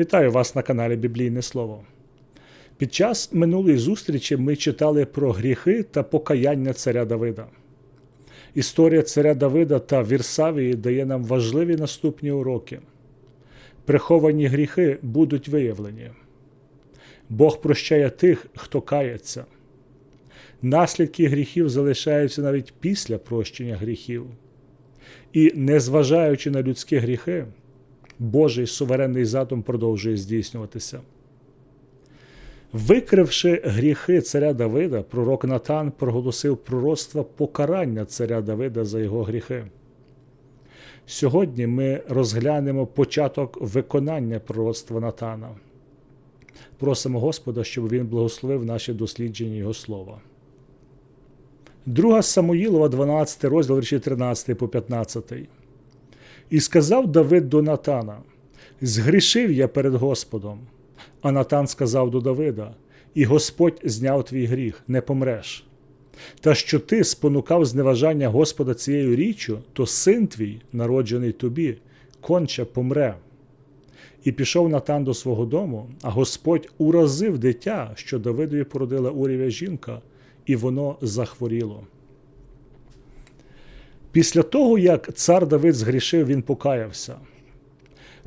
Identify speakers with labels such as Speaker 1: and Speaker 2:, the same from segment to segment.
Speaker 1: Вітаю вас на каналі Біблійне Слово. Під час минулої зустрічі ми читали про гріхи та покаяння царя Давида. Історія царя Давида та Вірсавії дає нам важливі наступні уроки. Приховані гріхи будуть виявлені. Бог прощає тих, хто кається. Наслідки гріхів залишаються навіть після прощення гріхів. І, незважаючи на людські гріхи, Божий суверенний задум продовжує здійснюватися. Викривши гріхи царя Давида, пророк Натан проголосив пророцтво покарання царя Давида за його гріхи. Сьогодні ми розглянемо початок виконання пророцтва Натана. Просимо Господа, щоб він благословив наші дослідження Його слова. Друга Самуїлова, 12 розділ, вірші 13 по 15. І сказав Давид до Натана: Згрішив я перед Господом. А Натан сказав до Давида: І Господь зняв твій гріх, не помреш. Та що ти спонукав зневажання Господа цією річчю, то син твій, народжений тобі, конче помре. І пішов Натан до свого дому, а Господь уразив дитя, що Давидові породила Урівя жінка, і воно захворіло. Після того, як цар Давид згрішив, він покаявся.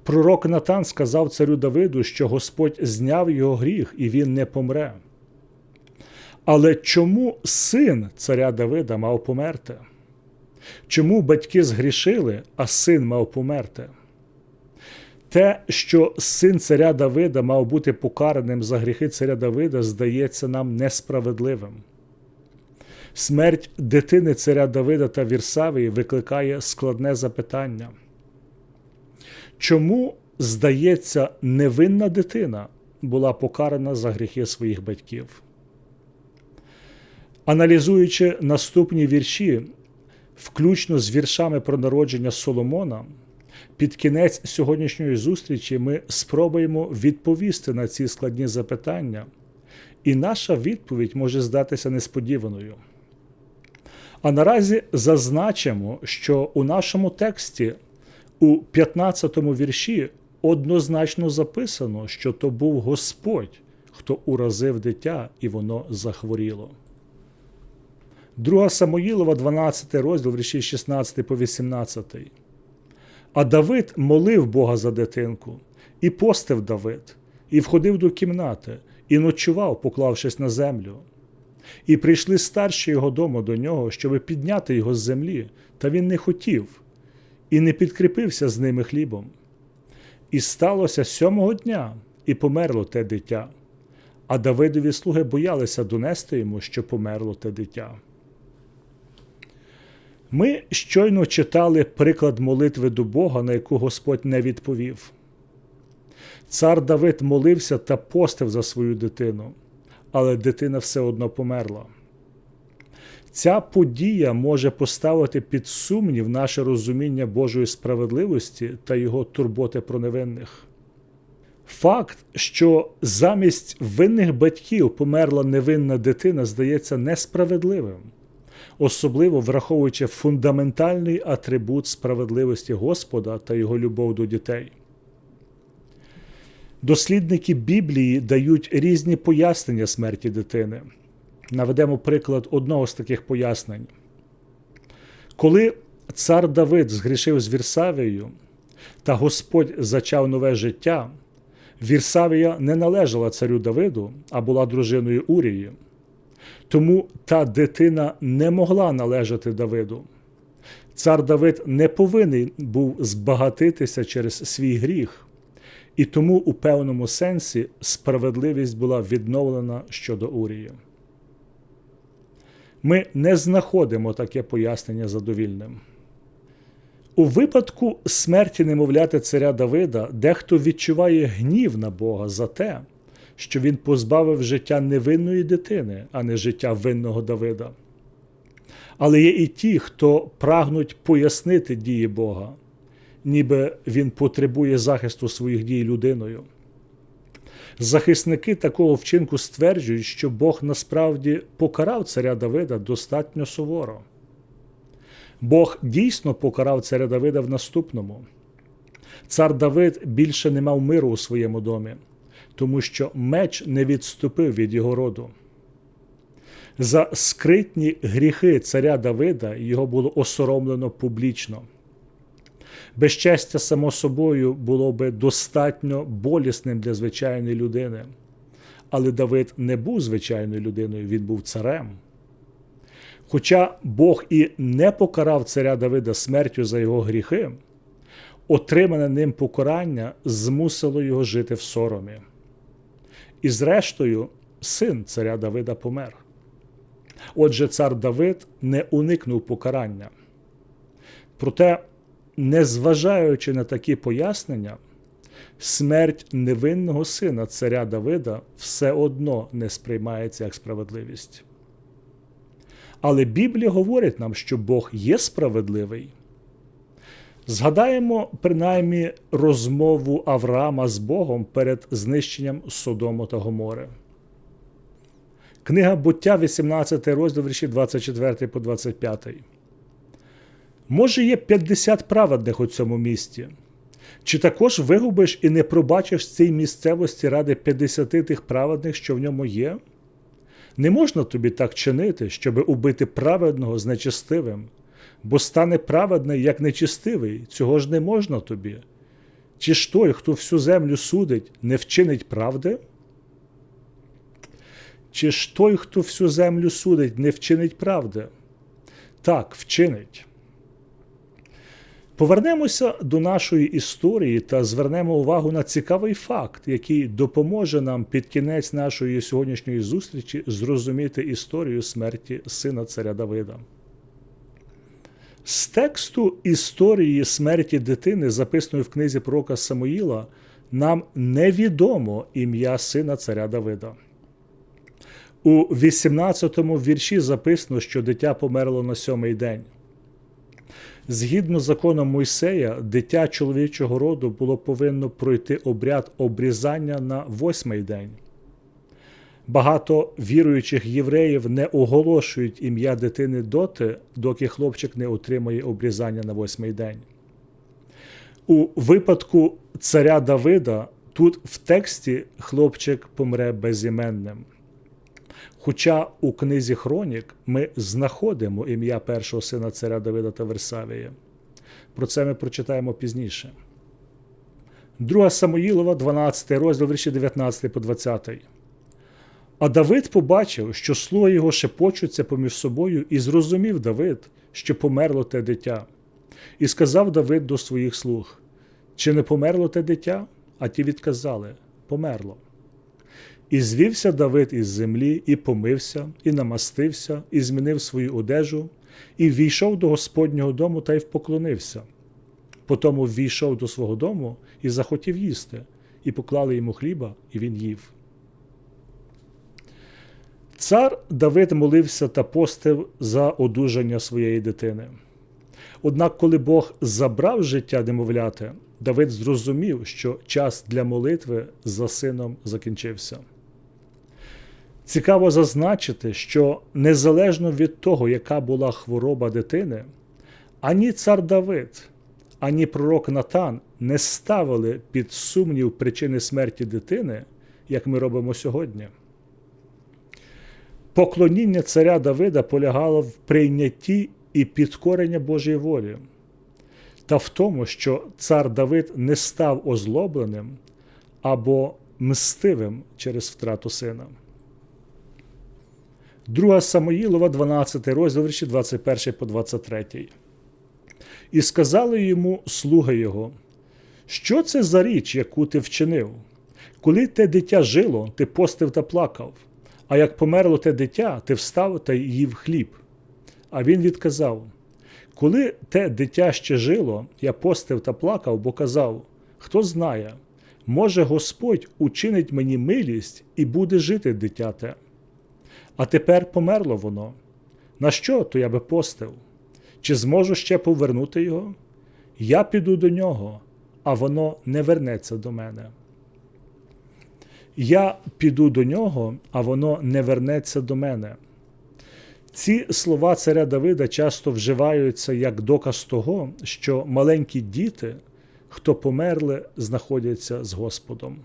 Speaker 1: Пророк Натан сказав царю Давиду, що Господь зняв його гріх і він не помре. Але чому син царя Давида мав померти? Чому батьки згрішили, а син мав померти? Те, що син царя Давида мав бути покараним за гріхи царя Давида, здається нам несправедливим. Смерть дитини царя Давида та Вірсавії викликає складне запитання. Чому, здається, невинна дитина була покарана за гріхи своїх батьків? Аналізуючи наступні вірші, включно з віршами про народження Соломона, під кінець сьогоднішньої зустрічі ми спробуємо відповісти на ці складні запитання, і наша відповідь може здатися несподіваною. А наразі зазначимо, що у нашому тексті у 15 му вірші однозначно записано, що то був Господь, хто уразив дитя, і воно захворіло. Друга Самоїлова, 12 розділ, вірші 16 по 18. А Давид молив Бога за дитинку, і постив Давид, і входив до кімнати, і ночував, поклавшись на землю. І прийшли старші його дому до нього, щоби підняти його з землі, та він не хотів, і не підкріпився з ними хлібом. І сталося сьомого дня, і померло те дитя. А Давидові слуги боялися донести йому, що померло те дитя. Ми щойно читали приклад молитви до Бога, на яку Господь не відповів. Цар Давид молився та постив за свою дитину, але дитина все одно померла. Ця подія може поставити під сумнів наше розуміння Божої справедливості та його турботи про невинних. Факт, що замість винних батьків померла невинна дитина, здається несправедливим, особливо враховуючи фундаментальний атрибут справедливості Господа та його любов до дітей. Дослідники Біблії дають різні пояснення смерті дитини. Наведемо приклад одного з таких пояснень. Коли цар Давид згрішив з Вірсавією, та Господь зачав нове життя, Вірсавія не належала царю Давиду, а була дружиною Урії. Тому та дитина не могла належати Давиду. Цар Давид не повинен був збагатитися через свій гріх, і тому у певному сенсі справедливість була відновлена щодо Урії. Ми не знаходимо таке пояснення задовільним. У випадку смерті немовляти царя Давида дехто відчуває гнів на Бога за те, що він позбавив життя невинної дитини, а не життя винного Давида. Але є і ті, хто прагнуть пояснити дії Бога, ніби він потребує захисту своїх дій людиною. Захисники такого вчинку стверджують, що Бог насправді покарав царя Давида достатньо суворо. Бог дійсно покарав царя Давида в наступному. Цар Давид більше не мав миру у своєму домі, тому що меч не відступив від його роду. За скритні гріхи царя Давида його було осоромлено публічно. Безчестя, само собою, було би достатньо болісним для звичайної людини. Але Давид не був звичайною людиною, він був царем. Хоча Бог і не покарав царя Давида смертю за його гріхи, отримане ним покарання змусило його жити в соромі. І, зрештою, син царя Давида помер. Отже, цар Давид не уникнув покарання. Проте, незважаючи на такі пояснення, смерть невинного сина царя Давида все одно не сприймається як справедливість. Але Біблія говорить нам, що Бог є справедливий. Згадаємо принаймні розмову Авраама з Богом перед знищенням Содому та Гомори. Книга буття, 18 розділ вірші 24 по 25. Може, є 50 праведних у цьому місті. Чи також вигубиш і не пробачиш цій місцевості ради 50 тих праведних, що в ньому є? Не можна тобі так чинити, щоби убити праведного з нечестивим, бо стане праведний, як нечестивий, цього ж не можна тобі. Чи ж той, хто всю землю судить, не вчинить правди? Чи ж той, хто всю землю судить, не вчинить правди? Так, вчинить. Повернемося до нашої історії та звернемо увагу на цікавий факт, який допоможе нам під кінець нашої сьогоднішньої зустрічі зрозуміти історію смерті сина царя Давида. З тексту історії смерті дитини, записаної в книзі пророка Самуїла, нам невідомо ім'я сина царя Давида. У 18-му вірші записано, що дитя померло на сьомий день. Згідно з законом Мойсея, дитя чоловічого роду було повинно пройти обряд обрізання на восьмий день. Багато віруючих євреїв не оголошують ім'я дитини доти, доки хлопчик не отримає обрізання на восьмий день. У випадку царя Давида тут в тексті хлопчик помре безіменним. Хоча у книзі Хронік ми знаходимо ім'я першого сина царя Давида та Версавія. Про це ми прочитаємо пізніше. Друга Самоїлова, 12 розділ вірші 19 по 20. А Давид побачив, що слуги його шепочуться поміж собою, і зрозумів Давид, що померло те дитя. І сказав Давид до своїх слуг: Чи не померло те дитя? А ті відказали Померло. І звівся Давид із землі, і помився, і намастився, і змінив свою одежу, і ввійшов до Господнього дому та й впоклонився. Потому ввійшов до свого дому і захотів їсти, і поклали йому хліба, і він їв. Цар Давид молився та постив за одужання своєї дитини. Однак, коли Бог забрав життя немовляти, Давид зрозумів, що час для молитви за сином закінчився. Цікаво зазначити, що незалежно від того, яка була хвороба дитини, ані цар Давид, ані пророк Натан не ставили під сумнів причини смерті дитини, як ми робимо сьогодні. Поклоніння царя Давида полягало в прийнятті і підкорення Божої волі, та в тому, що цар Давид не став озлобленим або мстивим через втрату сина. Друга Самоїлова, 12 розділ, вірші 21 по 23. І сказали йому слуги його, що це за річ, яку ти вчинив? Коли те дитя жило, ти постив та плакав, а як померло те дитя, ти встав та їв хліб. А він відказав: Коли те дитя ще жило, я постив та плакав, бо казав: Хто знає, може Господь учинить мені милість і буде жити дитяте. А тепер померло воно. На що то я би постив? Чи зможу ще повернути його? Я піду до нього, а воно не вернеться до мене. Я піду до нього, а воно не вернеться до мене. Ці слова царя Давида часто вживаються як доказ того, що маленькі діти хто померли, знаходяться з Господом.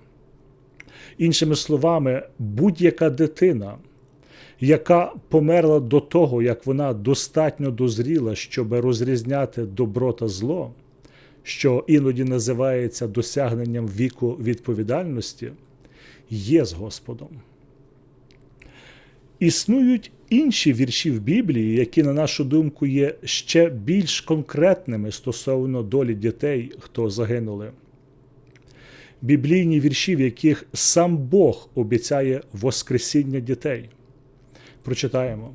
Speaker 1: Іншими словами, будь-яка дитина, яка померла до того, як вона достатньо дозріла, щоб розрізняти добро та зло, що іноді називається досягненням віку відповідальності, є з Господом. Існують інші вірші в Біблії, які, на нашу думку, є ще більш конкретними стосовно долі дітей, хто загинули. Біблійні вірші, в яких сам Бог обіцяє Воскресіння дітей. Прочитаємо.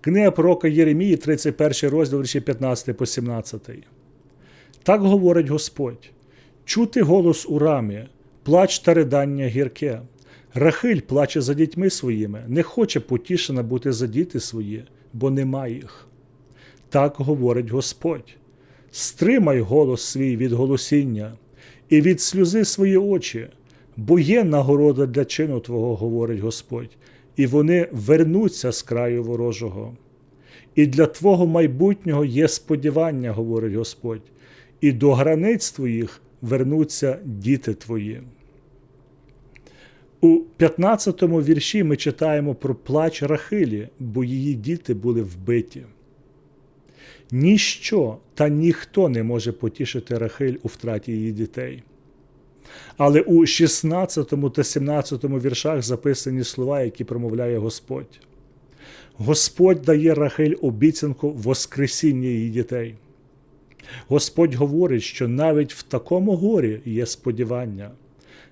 Speaker 1: Книга пророка Єремії, 31 розділ, вірші 15 по 17. Так говорить Господь: чути голос у рамі, плач та ридання гірке. Рахиль плаче за дітьми своїми, не хоче потішена бути за діти свої, бо нема їх. Так говорить Господь: стримай голос свій від голосіння і від сльози свої очі, бо є нагорода для чину Твого, говорить Господь, і вони вернуться з краю ворожого. І для Твого майбутнього є сподівання, говорить Господь, і до границь твоїх вернуться діти твої. У 15-му вірші ми читаємо про плач Рахилі, бо її діти були вбиті. Ніщо та ніхто не може потішити Рахиль у втраті її дітей. Але у 16 та 17 віршах записані слова, які промовляє Господь. Господь дає Рахиль обіцянку Воскресіння її дітей. Господь говорить, що навіть в такому горі є сподівання,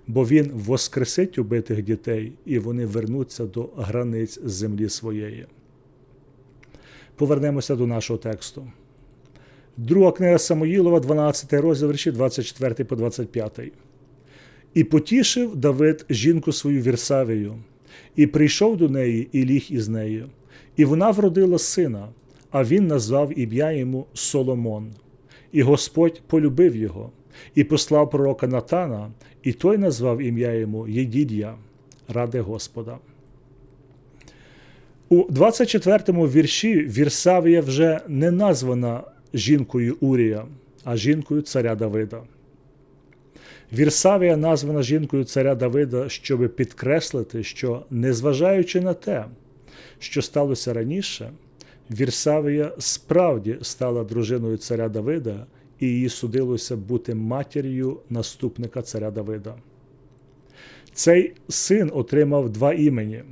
Speaker 1: бо Він воскресить убитих дітей, і вони вернуться до границь землі своєї. Повернемося до нашого тексту. Друга книга Самоїлова, 12 розділ вірші 24 по 25. І потішив Давид жінку свою Вірсавію, і прийшов до неї, і ліг із нею. І вона вродила сина, а він назвав ім'я йому Соломон. І Господь полюбив його, і послав пророка Натана, і той назвав ім'я йому Єдід'я, ради Господа. У 24-му вірші Вірсавія вже не названа жінкою Урія, а жінкою царя Давида. Вірсавія названа жінкою царя Давида, щоб підкреслити, що, незважаючи на те, що сталося раніше, Вірсавія справді стала дружиною царя Давида, і її судилося бути матір'ю наступника царя Давида. Цей син отримав два імені.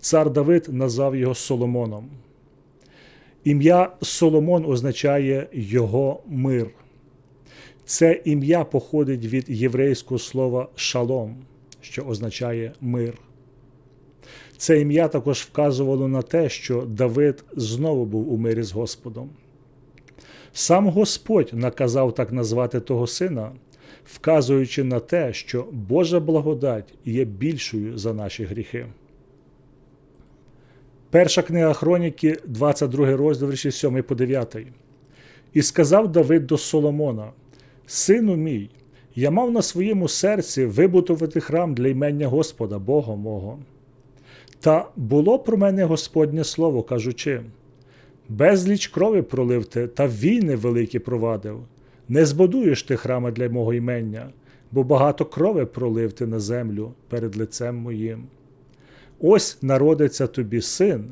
Speaker 1: Цар Давид назвав його Соломоном. Ім'я Соломон означає його мир. Це ім'я походить від єврейського слова шалом, що означає мир. Це ім'я також вказувало на те, що Давид знову був у мирі з Господом. Сам Господь наказав так назвати того сина, вказуючи на те, що Божа благодать є більшою за наші гріхи. Перша книга Хроніки, 22 розділ, 7 по 9. І сказав Давид до Соломона: Сину мій, я мав на своєму серці вибудувати храм для імення Господа, Бога мого. Та було про мене Господнє слово, кажучи: безліч крові пролив ти, та війни великі провадив. Не збудуєш ти храма для мого імення, бо багато крови пролив ти на землю перед лицем моїм. Ось народиться тобі син,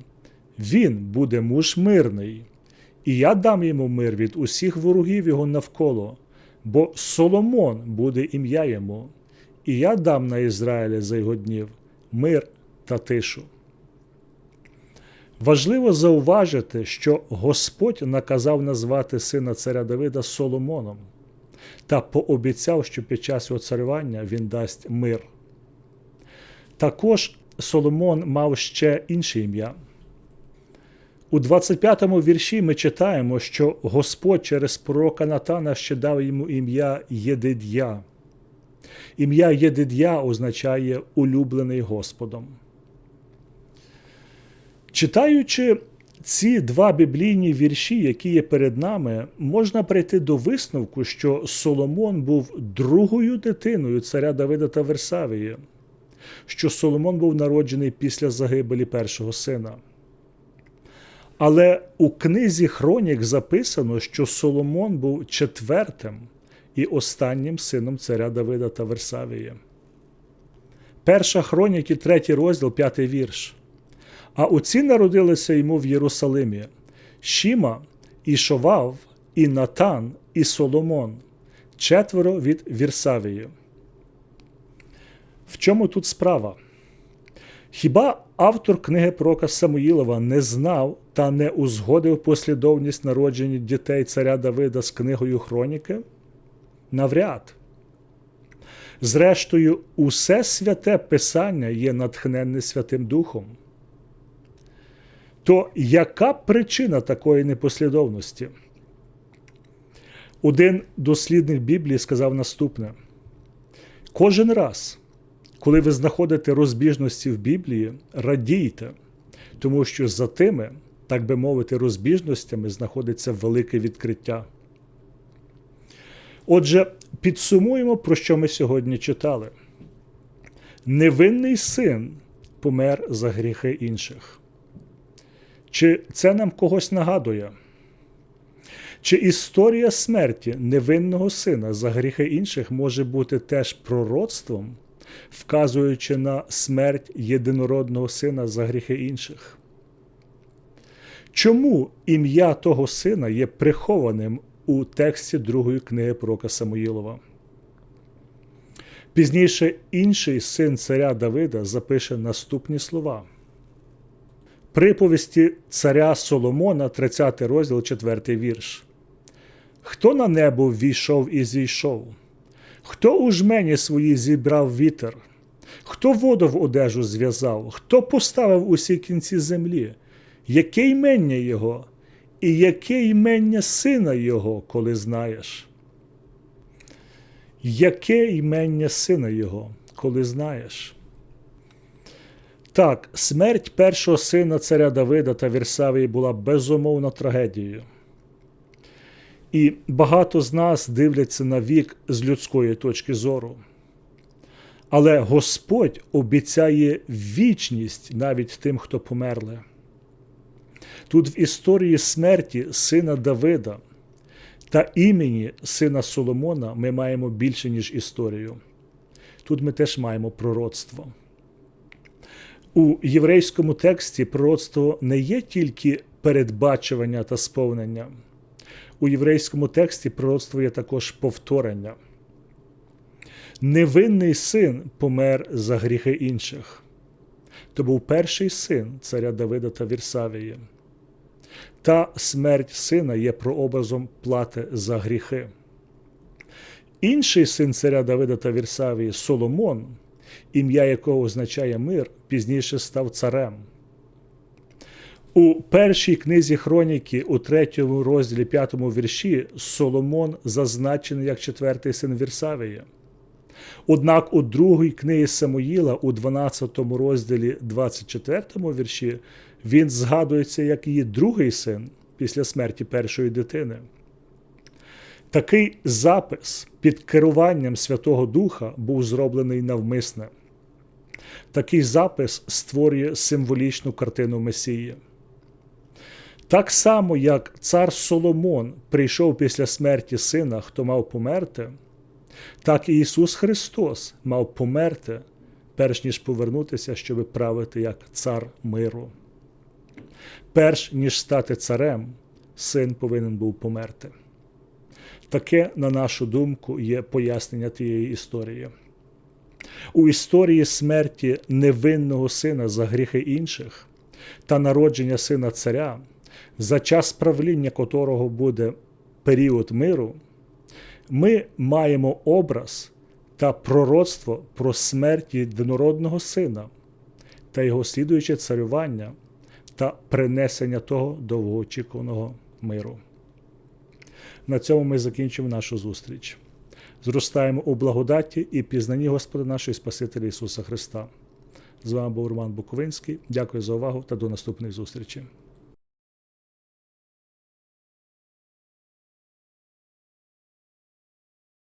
Speaker 1: він буде муж мирний, і я дам йому мир від усіх ворогів його навколо, бо Соломон буде ім'я йому, і я дам на Ізраїля за його днів мир та тишу. Важливо зауважити, що Господь наказав назвати сина царя Давида Соломоном та пообіцяв, що під час його царювання він дасть мир. Також Соломон мав ще інше ім'я. У 25-му вірші ми читаємо, що Господь через пророка Натана ще дав йому ім'я Єдид'я. Ім'я Єдид'я означає улюблений Господом. Читаючи ці два біблійні вірші, які є перед нами, можна прийти до висновку, що Соломон був другою дитиною царя Давида та Версавії, що Соломон був народжений після загибелі першого сина. Але у книзі Хронік записано, що Соломон був четвертим і останнім сином царя Давида та Версавії. Перша хроніки, третій розділ, п'ятий вірш. А оці народилися йому в Єрусалимі Шіма, і Шовав, і Натан, і Соломон, четверо від Вірсавії. В чому тут справа? Хіба автор книги пророка Самуїлова не знав та не узгодив послідовність народження дітей царя Давида з книгою Хроніки? Навряд. Зрештою, усе святе Писання є натхненне Святим Духом. То яка причина такої непослідовності? Один дослідник Біблії сказав наступне: кожен раз, коли ви знаходите розбіжності в Біблії, радійте, тому що за тими, так би мовити, розбіжностями знаходиться велике відкриття. Отже, підсумуємо, про що ми сьогодні читали. Невинний син помер за гріхи інших. Чи це нам когось нагадує? Чи історія смерті невинного сина за гріхи інших може бути теж пророцтвом, вказуючи на смерть єдинородного сина за гріхи інших? Чому ім'я того сина є прихованим у тексті другої книги пророка Самуїлова? Пізніше інший син царя Давида запише наступні слова. Приповісті царя Соломона, 30 розділ, 4 вірш. Хто на небо ввійшов і зійшов? Хто у жмені свої зібрав вітер? Хто воду в одежу зв'язав? Хто поставив усі кінці землі? Яке ймення його, і яке ймення сина його, коли знаєш? Яке ймення сина його, коли знаєш? Так, смерть першого сина царя Давида та Вірсавії була безумовно трагедією. І багато з нас дивляться на вік з людської точки зору. Але Господь обіцяє вічність навіть тим, хто померли. Тут в історії смерті сина Давида та імені сина Соломона ми маємо більше, ніж історію. Тут ми теж маємо пророцтво. У єврейському тексті пророцтво не є тільки передбачування та сповнення. У єврейському тексті пророцтво є також повторення. Невинний син помер за гріхи інших. То був перший син царя Давида та Вірсавії. Та смерть сина є прообразом плати за гріхи. Інший син царя Давида та Вірсавії Соломон, ім'я якого означає мир, пізніше став царем. У першій книзі хроніки, у третьому розділі п'ятому вірші, Соломон зазначений як четвертий син Вірсавія. Однак у другій книгі Самуїла, у 12 розділі 24 вірші, він згадується як її другий син після смерті першої дитини. Такий запис під керуванням Святого Духа був зроблений навмисне. Такий запис створює символічну картину Месії. Так само, як цар Соломон прийшов після смерті сина, хто мав померти, так і Ісус Христос мав померти, перш ніж повернутися, щоб правити як цар миру. Перш ніж стати царем, син повинен був померти. Таке, на нашу думку, є пояснення тієї історії. У історії смерті невинного сина за гріхи інших та народження сина царя, за час правління котрого буде період миру, ми маємо образ та пророцтво про смерть єдинородного сина та його слідуюче царювання та принесення того довгоочікуваного миру. На цьому ми закінчимо нашу зустріч. Зростаємо у благодаті і пізнанні Господа нашого Спасителя Ісуса Христа. З вами був Роман Буковинський. Дякую за увагу та до наступних зустрічей.